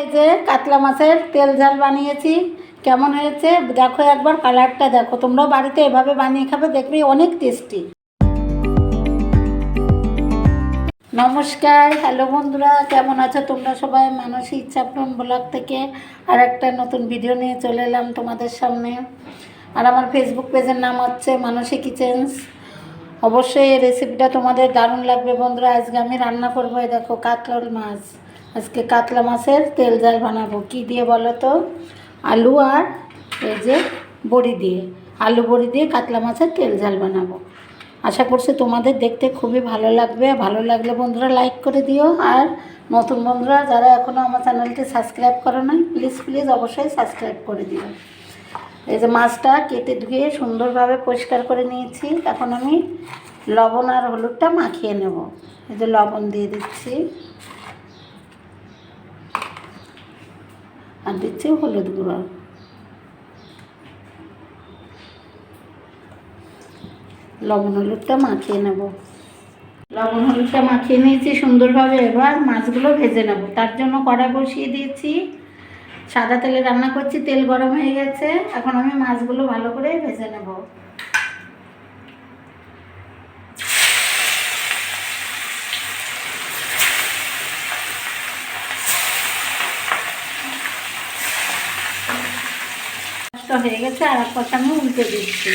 এই যে কাতলা মাছের তেল ঝাল বানিয়েছি, কেমন হয়েছে? দেখো একবার কালারটা দেখো, তোমরাও বাড়িতে এভাবে বানিয়ে খাবে, দেখবে অনেক টেস্টি নমস্কার হ্যালো বন্ধুরা, কেমন আছো তোমরা সবাই? মানসী ইচ্ছাপূরণ ব্লগ থেকে আর একটা নতুন ভিডিও নিয়ে চলে এলাম তোমাদের সামনে। আর আমার ফেসবুক পেজের নাম হচ্ছে মানসী কিচেন্স অবশ্যই এই রেসিপিটা তোমাদের দারুণ লাগবে বন্ধুরা। আজকে আমি রান্না করব দেখো কাতল মাছ। আজকে কাতলা মাছের তেল জাল বানাবো। কি দিয়ে বলো তো? আলু আর এই যে বড়ি দিয়ে। আলু বড়ি দিয়ে কাতলা মাছের তেল ঝাল বানাবো। আশা করছি তোমাদের দেখতে খুবই ভালো লাগবে। ভালো লাগলে বন্ধুরা লাইক করে দিও। আর নতুন বন্ধুরা যারা এখনও আমার চ্যানেলটি সাবস্ক্রাইব করো নাই প্লিজ প্লিজ অবশ্যই সাবস্ক্রাইব করে দিও। এই যে মাছটা কেটে ধুয়ে সুন্দরভাবে পরিষ্কার করে নিয়েছি। এখন আমি লবণ আর হলুদটা মাখিয়ে নেব। এই যে লবণ দিয়ে দিচ্ছি। আর দিচ্ছি হলুদ গুঁড়ো। লবণ হলুদটা মাখিয়ে নেব। লবণ হলুদটা মাখিয়ে নিয়েছি সুন্দরভাবে। এবার মাছগুলো ভেজে নেব। তার জন্য কড়া বসিয়ে দিয়েছি। সাদা তেলে রান্না করছি, তেল গরম হয়ে গেছে। এখন আমি মাছগুলো ভালো করে ভেজে নেব। মাছটা হয়ে গেছে, আর এক পাশে আমি উল্টে দিচ্ছি।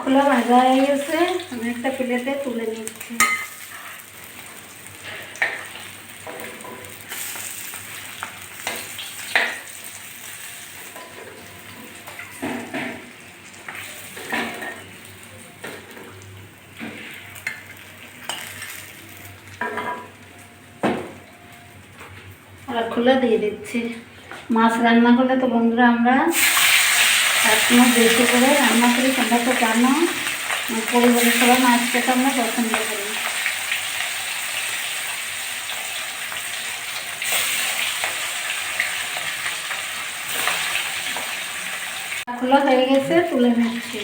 খোলা ভাজা হয়ে গেছে, আমি একটা প্লেটে তুলে নিচ্ছি। আর খোলা দিয়ে দিচ্ছি। মাছ রান্না করলে তো বন্ধুরা আমরা সবসময় বেশি করে রান্না করি, তোমরা তো জানো। পরিবারের সবাই মাছ খেতে আমরা পছন্দ করি। খোলা হয়ে গেছে, তুলে নিচ্ছি।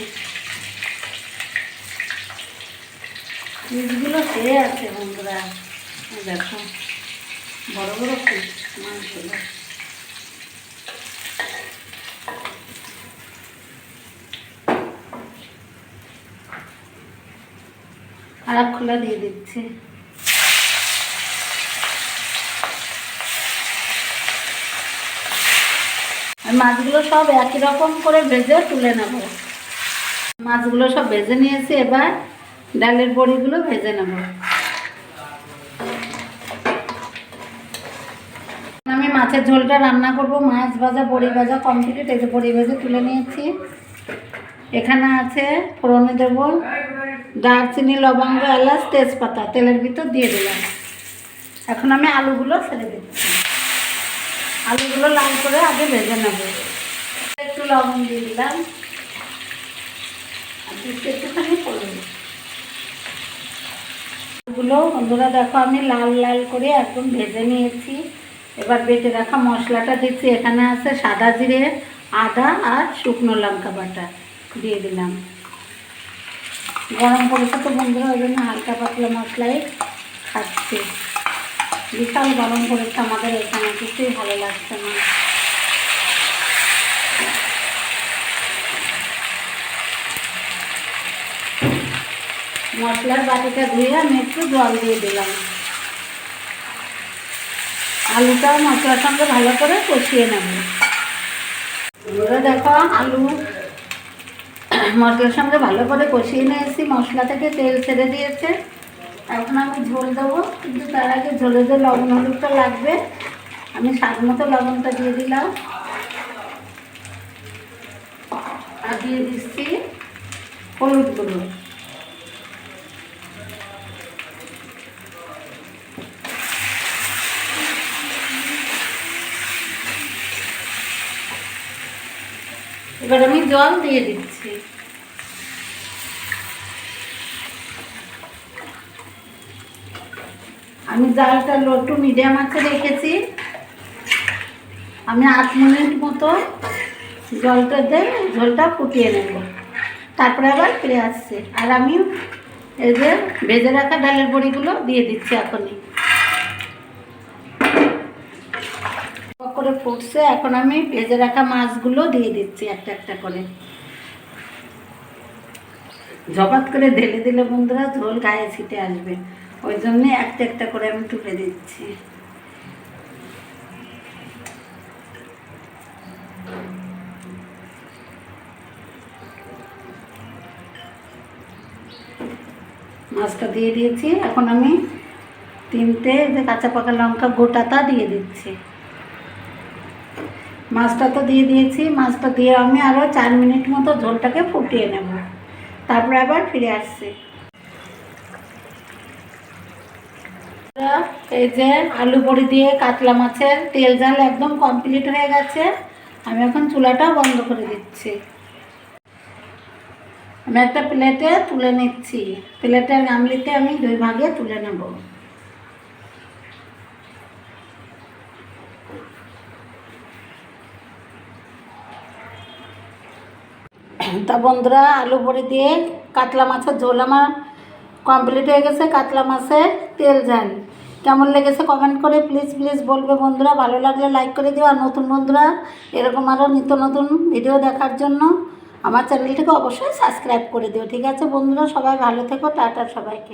পিসগুলো খেয়ে আছে বন্ধুরা? দেখো। বড় বড় পিস মাছগুলো আর খোলা দিয়ে দিচ্ছি। মাছগুলো সব একই রকম করে ভেজে তুলে নেব। মাছগুলো সব ভেজে নিয়েছি, এবার ডালের বড়িগুলো ভেজে নেব। মাছের ঝোলটা রান্না করব। মাছ ভাজা, বড়ি ভাজা কমপ্লিট এই যে বড়ি ভেজে তুলে নিয়েছি। এখানে আছে ফোড়নে দেবো দারচিনি, লবঙ্গ, এলাচ, তেজপাতা। তেলের ভিতর দিয়ে দিলাম। এখন আমি আলুগুলো ছেড়ে দিচ্ছি। আলুগুলো লাল করে আগে ভেজে নেব। একটু লবণ দিয়ে দিলাম। একটুখানি আলুগুলো বন্ধুরা দেখো আমি লাল লাল করে একদম ভেজে নিয়েছি। এবার বেটে রাখা মশলাটা দিচ্ছি। এখানে আছে সাদা জিরে, আদা আর শুকনো লঙ্কা বাটা দিয়ে দিলাম। গরম করেছে তো বন্ধুরা, ওই জন্য হালকা পাতলা মশলাই খাচ্ছি। বিশাল গরম করেছে আমাদের এখানে, কিছুই ভালো লাগছে না। মশলার বাটিটা ধুয়ে আমি একটু জল দিয়ে দিলাম। আলুটা মশলার সঙ্গে ভালো করে কষিয়ে নেব। এবারে দেখো, আলু মশলার সঙ্গে ভালো করে কষিয়ে নিয়েছি। মশলা থেকে তেল ছেড়ে দিয়েছে। এখন আমি ঝোল দেবো, কিন্তু তার আগে ঝোলে যে লবণ হলুদটা লাগবে, আমি স্বাদ মতো লবণটা দিয়ে দিলাম। আর দিয়ে দিচ্ছি হলুদ গুঁড়ো। এবার আমি জল দিয়ে দিচ্ছি। আমি জালটা লো টু মিডিয়াম আছে রেখেছি। আমি আট মিনিট মতো জলটা দিয়ে ঝোলটা ফুটিয়ে নেব। তারপরে আবার ফিরে আসছে। আর আমি এই যে ভেজে রাখা ডালের বড়িগুলো দিয়ে দিচ্ছি এখনই টক করে ফুটছে, এখন আমি ভেজে রাখা মাছগুলো দিয়ে দিচ্ছি একটা একটা করে। জবাত করে ঢেলে দিলে বন্ধুরা ঝোল গায়ে ছিটে আসবে। ওই জন্যে একটা একটা করে আমি তুলে দিচ্ছি। মাছটা দিয়ে দিয়েছি। এখন আমি তিনটে যে কাঁচা পাকা লঙ্কা গোটাটা দিয়ে দিচ্ছি। মাছটা তো দিয়ে দিয়েছি, মাছটা দিয়ে আমি আরও চার মিনিট মতো ঝোলটাকে ফুটিয়ে নেব। তারপরে আবার ফিরে আসছি। এই যে আলু বড়ি দিয়ে কাতলা মাছের তেল জাল একদম কমপ্লিট হয়ে গেছে। আমি এখন চুলাটা বন্ধ করে দিচ্ছি। আমি একটা প্লেটে তুলে নিচ্ছি। প্লেটের গামলিতে আমি দুই ভাগে তুলে নেব। তা বন্ধুরা, আলু বড়ি দিয়ে কাতলা মাছের ঝোল আমার কমপ্লিট হয়ে গেছে। কাতলা মাছের তেল, ঝাল। কেমন লেগেছে কমেন্ট করে প্লিজ প্লিজ বলবে বন্ধুরা। ভালো লাগলে লাইক করে দিও। আর নতুন বন্ধুরা, এরকম আরও নিত্য নতুন ভিডিও দেখার জন্য আমার চ্যানেলটিকে অবশ্যই সাবস্ক্রাইব করে দিও। ঠিক আছে বন্ধুরা, সবাই ভালো থেকো। টাটা সবাইকে।